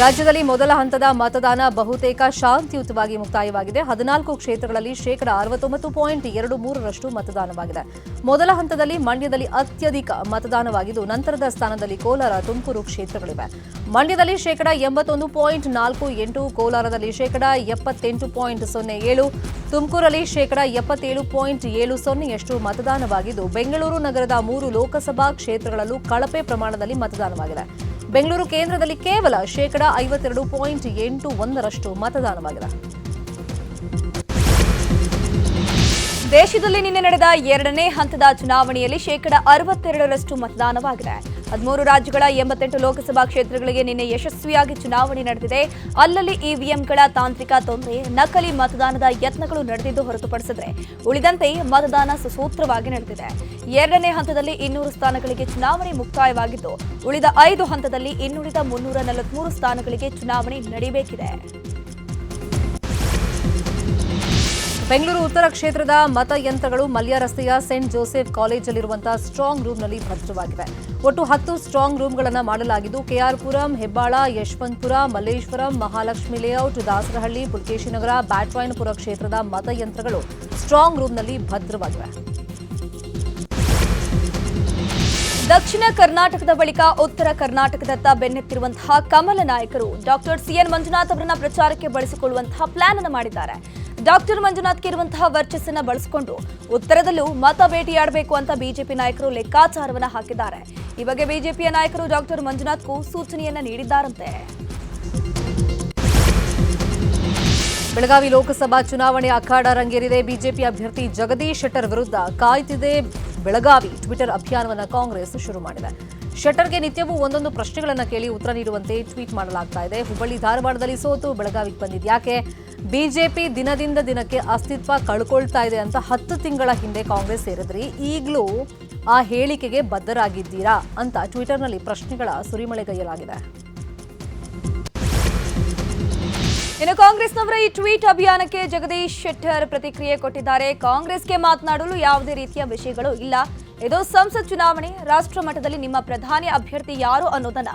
ರಾಜ್ಯದಲ್ಲಿ ಮೊದಲ ಹಂತದ ಮತದಾನ ಬಹುತೇಕ ಶಾಂತಿಯುತವಾಗಿ ಮುಕ್ತಾಯವಾಗಿದೆ. ಹದಿನಾಲ್ಕು ಕ್ಷೇತ್ರಗಳಲ್ಲಿ ಶೇಕಡ ಅರವತ್ತೊಂಬತ್ತು ಪಾಯಿಂಟ್ ಎರಡು ಮೂರರಷ್ಟು ಮತದಾನವಾಗಿದೆ. ಮೊದಲ ಹಂತದಲ್ಲಿ ಮಂಡ್ಯದಲ್ಲಿ ಅತ್ಯಧಿಕ ಮತದಾನವಾಗಿದ್ದು, ನಂತರದ ಸ್ಥಾನದಲ್ಲಿ ಕೋಲಾರ, ತುಮಕೂರು ಕ್ಷೇತ್ರಗಳಿವೆ. ಮಂಡ್ಯದಲ್ಲಿ ಶೇಕಡ ಎಂಬತ್ತೊಂದು ಪಾಯಿಂಟ್ ನಾಲ್ಕು ಎಂಟು, ಕೋಲಾರದಲ್ಲಿ ಶೇಕಡ ಎಪ್ಪತ್ತೆಂಟು ಪಾಯಿಂಟ್ ಸೊನ್ನೆ ಏಳು, ತುಮಕೂರಲ್ಲಿ ಶೇಕಡಾ ಎಪ್ಪತ್ತೇಳು ಪಾಯಿಂಟ್ ಏಳು ಸೊನ್ನೆಯಷ್ಟು ಮತದಾನವಾಗಿದ್ದು, ಬೆಂಗಳೂರು ನಗರದ ಮೂರು ಲೋಕಸಭಾ ಕ್ಷೇತ್ರಗಳಲ್ಲೂ ಕಳಪೆ ಪ್ರಮಾಣದಲ್ಲಿ ಮತದಾನವಾಗಿದೆ. ಬೆಂಗಳೂರು ಕೇಂದ್ರದಲ್ಲಿ ಕೇವಲ ಶೇಕಡಾ ಐವತ್ತೆರಡು ಪಾಯಿಂಟ್ ಎಂಟು ಒಂದರಷ್ಟು ಮತದಾನವಾಗಿದೆ. ದೇಶದಲ್ಲಿ ನಿನ್ನೆ ನಡೆದ ಎರಡನೇ ಹಂತದ ಚುನಾವಣೆಯಲ್ಲಿ ಶೇಕಡ ಅರವತ್ತೆರಡರಷ್ಟು ಮತದಾನವಾಗಿದೆ. ಹದಿಮೂರು ರಾಜ್ಯಗಳ ಎಂಬತ್ತೆಂಟು ಲೋಕಸಭಾ ಕ್ಷೇತ್ರಗಳಿಗೆ ನಿನ್ನೆ ಯಶಸ್ವಿಯಾಗಿ ಚುನಾವಣೆ ನಡೆದಿದೆ. ಅಲ್ಲಲ್ಲಿ ಇವಿಎಂಗಳ ತಾಂತ್ರಿಕ ತೊಂದರೆ, ನಕಲಿ ಮತದಾನದ ಯತ್ನಗಳು ನಡೆದಿದ್ದು ಹೊರತುಪಡಿಸಿದ್ರೆ ಉಳಿದಂತೆ ಮತದಾನ ಸುಸೂತ್ರವಾಗಿ ನಡೆದಿದೆ. ಎರಡನೇ ಹಂತದಲ್ಲಿ ಇನ್ನೂರು ಸ್ಥಾನಗಳಿಗೆ ಚುನಾವಣೆ ಮುಕ್ತಾಯವಾಗಿದ್ದು, ಉಳಿದ ಐದು ಹಂತದಲ್ಲಿ ಇನ್ನುಳಿದ ಮುನ್ನೂರ ನಲವತ್ಮೂರು ಸ್ಥಾನಗಳಿಗೆ ಚುನಾವಣೆ ನಡೆಯಬೇಕಿದೆ ಬೆಂಗಳೂರು ಉತ್ತರ ಕ್ಷೇತ್ರದ ಮತಯಂತ್ರಗಳು ಮಲ್ಯ ರಸ್ತೆಯ ಸೆಂಟ್ ಜೋಸೆಫ್ ಕಾಲೇಜಲ್ಲಿರುವಂತಹ ಸ್ಟ್ರಾಂಗ್ ರೂಮ್ನಲ್ಲಿ ಭದ್ರವಾಗಿವೆ. ಒಟ್ಟು ಹತ್ತು ಸ್ಟ್ರಾಂಗ್ ರೂಮ್ಗಳನ್ನು ಮಾಡಲಾಗಿದ್ದು, ಕೆಆರ್ಪುರಂ, ಹೆಬ್ಬಾಳ, ಯಶವಂತಪುರ, ಮಲ್ಲೇಶ್ವರಂ, ಮಹಾಲಕ್ಷ್ಮಿ ಲೇಔಟ್, ದಾಸರಹಳ್ಳಿ, ಪುಲ್ಕೇಶಿನಗರ, ಬ್ಯಾಟ್ರಾಯನಪುರ ಕ್ಷೇತ್ರದ ಮತಯಂತ್ರಗಳು ಸ್ಟ್ರಾಂಗ್ ರೂಮ್ನಲ್ಲಿ ಭದ್ರವಾಗಿವೆ. ದಕ್ಷಿಣ ಕರ್ನಾಟಕದ ಬಳಿಕ ಉತ್ತರ ಕರ್ನಾಟಕದತ್ತ ಬೆನ್ನತ್ತಿರುವಂತಹ ಕಮಲ ನಾಯಕರು ಡಾಕ್ಟರ್ ಸಿಎನ್ ಮಂಜುನಾಥ್ ಅವರನ್ನ ಪ್ರಚಾರಕ್ಕೆ ಬಳಸಿಕೊಳ್ಳುವಂತಹ ಪ್ಲಾನ್ ಅನ್ನು ಮಾಡಿದ್ದಾರೆ. ಡಾಕ್ಟರ್ ಮಂಜುನಾಥ್ಗೆ ಇರುವಂತಹ ವರ್ಚಸ್ಸನ್ನ ಬಳಸಿಕೊಂಡು ಉತ್ತರದಲ್ಲೂ ಮತ ಭೇಟಿಯಾಡಬೇಕು ಅಂತ ಬಿಜೆಪಿ ನಾಯಕರು ಲೆಕ್ಕಾಚಾರವನ್ನ ಹಾಕಿದ್ದಾರೆ. ಈ ಬಗ್ಗೆ ಬಿಜೆಪಿಯ ನಾಯಕರು ಡಾಕ್ಟರ್ ಮಂಜುನಾಥ್ಗೂ ಸೂಚನೆಯನ್ನ ನೀಡಿದ್ದಾರಂತೆ. ಬೆಳಗಾವಿ ಲೋಕಸಭಾ ಚುನಾವಣೆ ಅಖಾಡ ರಂಗೇರಿದೆ. ಬಿಜೆಪಿ ಅಭ್ಯರ್ಥಿ ಜಗದೀಶ್ ಶೆಟ್ಟರ್ ವಿರುದ್ಧ ಕಾಯ್ತಿದೆ ಬೆಳಗಾವಿ ಟ್ವಿಟರ್ ಅಭಿಯಾನವನ್ನು ಕಾಂಗ್ರೆಸ್ ಶುರು ಮಾಡಿದೆ. ಶೆಟ್ಟರ್ಗೆ ನಿತ್ಯವೂ ಒಂದೊಂದು ಪ್ರಶ್ನೆಗಳನ್ನು ಕೇಳಿ ಉತ್ತರ ನೀಡುವಂತೆ ಟ್ವೀಟ್ ಮಾಡಲಾಗ್ತಾ ಇದೆ. ಹುಬ್ಬಳ್ಳಿ ಧಾರವಾಡದಲ್ಲಿ ಸೋತು ಬೆಳಗಾವಿಗೆ ಬಂದಿದ್ದು ಯಾಕೆ? ಬಿಜೆಪಿ ದಿನದಿಂದ ದಿನಕ್ಕೆ ಅಸ್ತಿತ್ವ ಕಳ್ಕೊಳ್ತಾ ಇದೆ ಅಂತ ಹತ್ತು ತಿಂಗಳ ಹಿಂದೆ ಕಾಂಗ್ರೆಸ್ ಸೇರಿದ್ರಿ. ಈಗಲೂ ಆ ಹೇಳಿಕೆಗೆ ಬದ್ಧರಾಗಿದ್ದೀರಾ ಅಂತ ಟ್ವಿಟರ್ನಲ್ಲಿ ಪ್ರಶ್ನೆಗಳ ಸುರಿಮಳೆಗೈಯಲಾಗಿದೆ ಇನ್ನು ಕಾಂಗ್ರೆಸ್ನವರ ಈ ಟ್ವೀಟ್ ಅಭಿಯಾನಕ್ಕೆ ಜಗದೀಶ್ ಶೆಟ್ಟರ್ ಪ್ರತಿಕ್ರಿಯೆ ಕೊಟ್ಟಿದ್ದಾರೆ. ಕಾಂಗ್ರೆಸ್ಗೆ ಮಾತನಾಡಲು ಯಾವುದೇ ರೀತಿಯ ವಿಷಯಗಳು ಇಲ್ಲ. ಇದು ಸಂಸತ್ ಚುನಾವಣೆ, ರಾಷ್ಟ್ರ ಮಟ್ಟದಲ್ಲಿ ನಿಮ್ಮ ಪ್ರಧಾನಿ ಅಭ್ಯರ್ಥಿ ಯಾರು ಅನ್ನೋದನ್ನ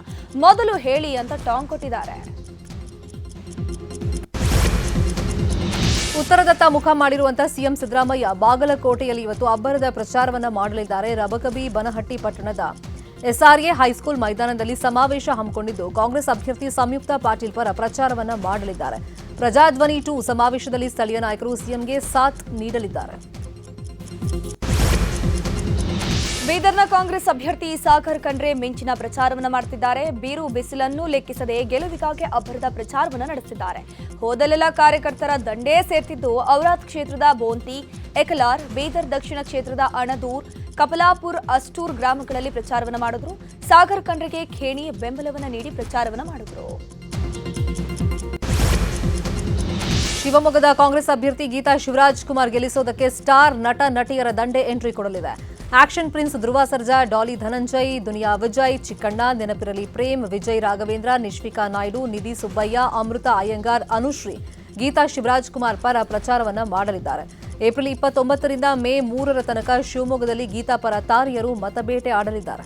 ಮೊದಲು ಹೇಳಿ ಅಂತ ಟಾಂಗ್ ಕೊಟ್ಟಿದ್ದಾರೆ. ಉತ್ತರದತ್ತ ಮುಖ ಮಾಡಿರುವಂತಹ ಸಿಎಂ ಸಿದ್ದರಾಮಯ್ಯ ಬಾಗಲಕೋಟೆಯಲ್ಲಿ ಇವತ್ತು ಅಬ್ಬರದ ಪ್ರಚಾರವನ್ನ ಮಾಡಲಿದ್ದಾರೆ. ರಬಕಬಿ ಬನಹಟ್ಟಿ ಪಟ್ಟಣದ ಎಸ್ಆರ್ಎ ಹೈಸ್ಕೂಲ್ ಮೈದಾನದಲ್ಲಿ ಸಮಾವೇಶ ಹಮ್ಮಿಕೊಂಡಿದ್ದು ಕಾಂಗ್ರೆಸ್ ಅಭ್ಯರ್ಥಿ ಸಂಯುಕ್ತ ಪಾಟೀಲ್ ಪರ ಪ್ರಚಾರವನ್ನ ಮಾಡಲಿದ್ದಾರೆ. ಪ್ರಜಾಧ್ವನಿ ಟು ಸಮಾವೇಶದಲ್ಲಿ ಸ್ಥಳೀಯ ನಾಯಕರು ಸಿಎಂಗೆ ಸಾಥ್ ನೀಡಲಿದ್ದಾರೆ. ಬೀದರ್ನ ಕಾಂಗ್ರೆಸ್ ಅಭ್ಯರ್ಥಿ ಸಾಗರ್ ಖಂಡ್ರೆ ಮಿಂಚಿನ ಪ್ರಚಾರವನ್ನು ಮಾಡುತ್ತಿದ್ದಾರೆ ಬೀರು ಬಿಸಿಲನ್ನು ಲೆಕ್ಕಿಸದೆ ಗೆಲುವಿಗಾಗಿ ಅಬ್ಬರದ ಪ್ರಚಾರವನ್ನು ನಡೆಸಿದ್ದಾರೆ ಹೋದಲೆಲ್ಲ ಕಾರ್ಯಕರ್ತರ ದಂಡೇ ಸೇರ್ತಿದ್ದು ಔರಾದ್ ಕ್ಷೇತ್ರದ ಬೋಂತಿ ಎಕಲಾರ್ ಬೀದರ್ ದಕ್ಷಿಣ ಕ್ಷೇತ್ರದ ಅಣದೂರ್ ಕಪಲಾಪುರ್ ಅಸ್ಟೂರ್ ಗ್ರಾಮಗಳಲ್ಲಿ ಪ್ರಚಾರವನ್ನು ಮಾಡಿದ್ರು. ಸಾಗರ್ ಖಂಡ್ರೆಗೆ ಖೇಣಿ ಬೆಂಬಲವನ್ನು ನೀಡಿ ಪ್ರಚಾರವನ್ನು ಮಾಡಿದರು. ಶಿವಮೊಗ್ಗದ ಕಾಂಗ್ರೆಸ್ ಅಭ್ಯರ್ಥಿ ಗೀತಾ ಶಿವರಾಜ್ ಕುಮಾರ್ ಗೆಲ್ಲಿಸೋದಕ್ಕೆ ಸ್ಟಾರ್ ನಟ, ನಟಿಯರ ದಂಡೆ ಎಂಟ್ರಿ ಕೊಡಲಿದೆ. ಆಕ್ಷನ್ ಪ್ರಿನ್ಸ್ ಧ್ರುವ ಸರ್ಜಾ, ಡಾಲಿ ಧನಂಜಯ್, ದುನಿಯಾ ವಿಜಯ್, ಚಿಕ್ಕಣ್ಣ, ನೆನಪಿರಲಿ ಪ್ರೇಮ್, ವಿಜಯ್ ರಾಘವೇಂದ್ರ, ನಿಶ್ವಿಕಾ ನಾಯ್ಡು, ನಿಧಿ ಸುಬ್ಬಯ್ಯ, ಅಮೃತ ಅಯ್ಯಂಗಾರ್, ಅನುಶ್ರೀ, ಗೀತಾ ಶಿವರಾಜ್ ಕುಮಾರ್ ಪರ ಪ್ರಚಾರವನ್ನ ಮಾಡಲಿದ್ದಾರೆ. ಏಪ್ರಿಲ್ ಇಪ್ಪತ್ತೊಂಬತ್ತರಿಂದ ಮೇ ಮೂರರ ತನಕ ಶಿವಮೊಗ್ಗದಲ್ಲಿ ಗೀತಾ ಪರ ತಾರಿಯರು ಮತಬೇಟೆ ಆಡಲಿದ್ದಾರೆ.